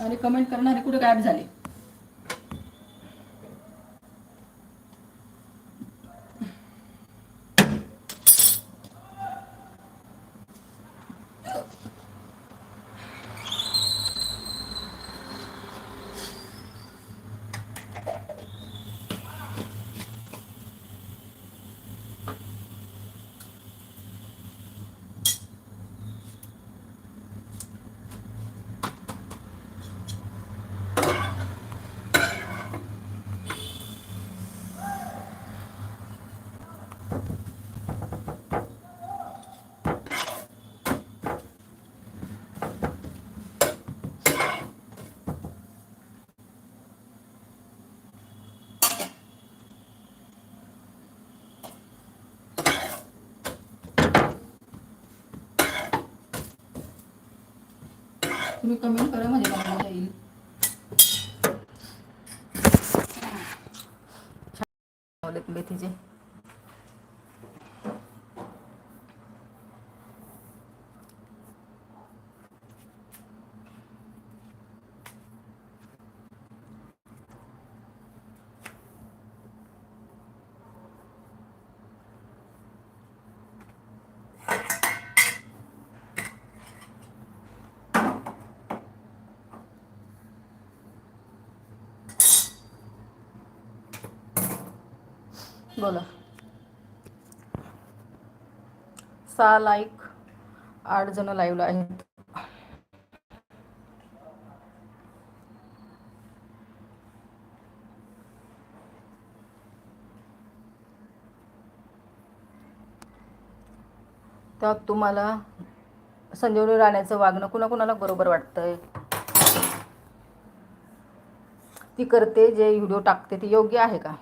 आणि कमेंट करणारे कुठे गायब झाले? तुम्ही कमेंट करा म्हणजे मला येईल. बोला. सहा लाईक आठ जण लाईव्हला आहेत. त्यात तुम्हाला संजीवनी राण्याचं वागणं कुणाकुणाला बरोबर वाटतंय? ती करते जे व्हिडिओ टाकते ती योग्य आहे का?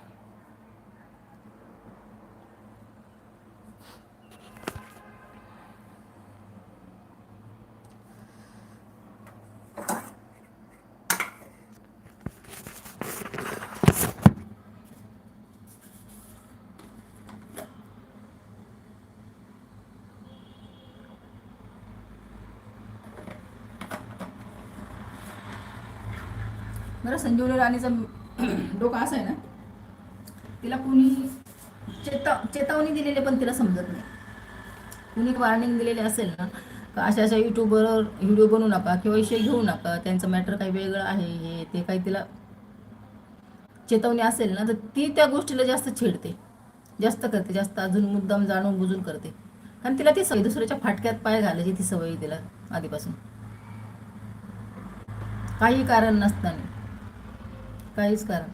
बरं संजीवनी राणीचं डोकं असं आहे ना तिला कुणी चेता चेतावणी दिलेली पण तिला समजत नाही. कुणी वॉर्निंग दिलेली असेल ना का अशा अशा यूट्यूबवर व्हिडिओ बनवू नका किंवा विषय घेऊ नका त्यांचं मॅटर काही वेगळं आहे हे ते काही तिला चेतवणी असेल ना तर ती त्या गोष्टीला जास्त छेडते. जास्त करते जास्त अजून मुद्दाम जाणून बुजून करते. कारण तिला ती सवय दुसऱ्याच्या फाटक्यात पाय घालायची ती सवय तिला आधीपासून. काही कारण नसताना. काहीच कारण.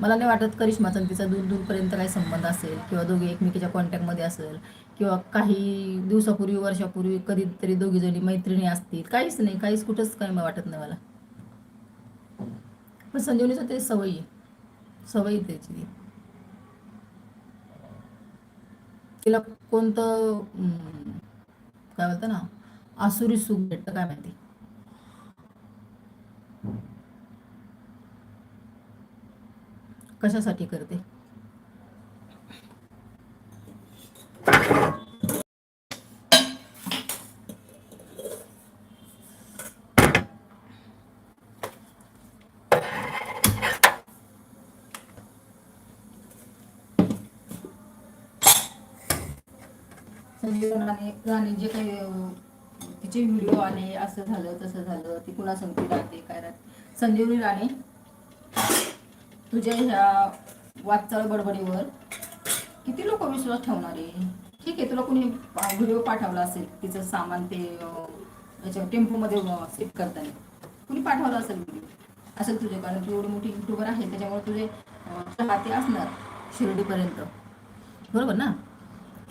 मला नाही वाटत करिश्माचा आणि तिचा दूर दूरपर्यंत काही संबंध असेल किंवा दोघे एकमेकीच्या कॉन्टॅक्टमध्ये असेल किंवा काही दिवसापूर्वी वर्षापूर्वी कधीतरी दोघी जणी मैत्रिणी असतील. काहीच नाही काहीच कुठंच काही वाटत नाही मला. पण संजीवनीचं ते सवयी सवयी त्याची. ती तिला कोणतं काय बोलतं ना आसुरी सुख भेटतं काय माहिती. कशासाठी करते? राणे जे काही तिचे व्हिडिओ आले असं झालं तसं झालं ती कुणा संगती राहते काय राहते? संजीवनी राणे. तुझ्या ह्या वाटचाळ बडबडीवर किती लोक विश्वास ठेवणार? आहे ठीक आहे तुला कोणी व्हिडिओ पाठवला असेल तिचं सामान ते याच्या टेम्पोमध्ये सेट करताना. कुणी पाठवला असेल व्हिडिओ? असेल तुझे कारण तू एवढी मोठी युट्यूबर आहे त्याच्यामुळे तुझे चाहते असणार शिर्डीपर्यंत. बरोबर ना?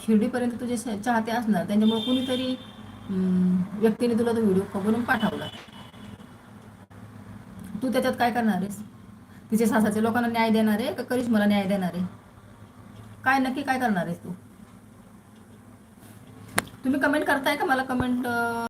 शिर्डीपर्यंत तुझे चाहते असणार त्यांच्यामुळे कुणीतरी व्यक्तीने तुला तो व्हिडिओ बनवून पाठवला. तू त्याच्यात काय करणार आहेस? तिचे सासाचे लोकांना न्याय देणार आहे का मला न्याय देणार आहे? काय नक्की काय करणार आहेस तू? तुम्ही कमेंट करताय का? मला कमेंट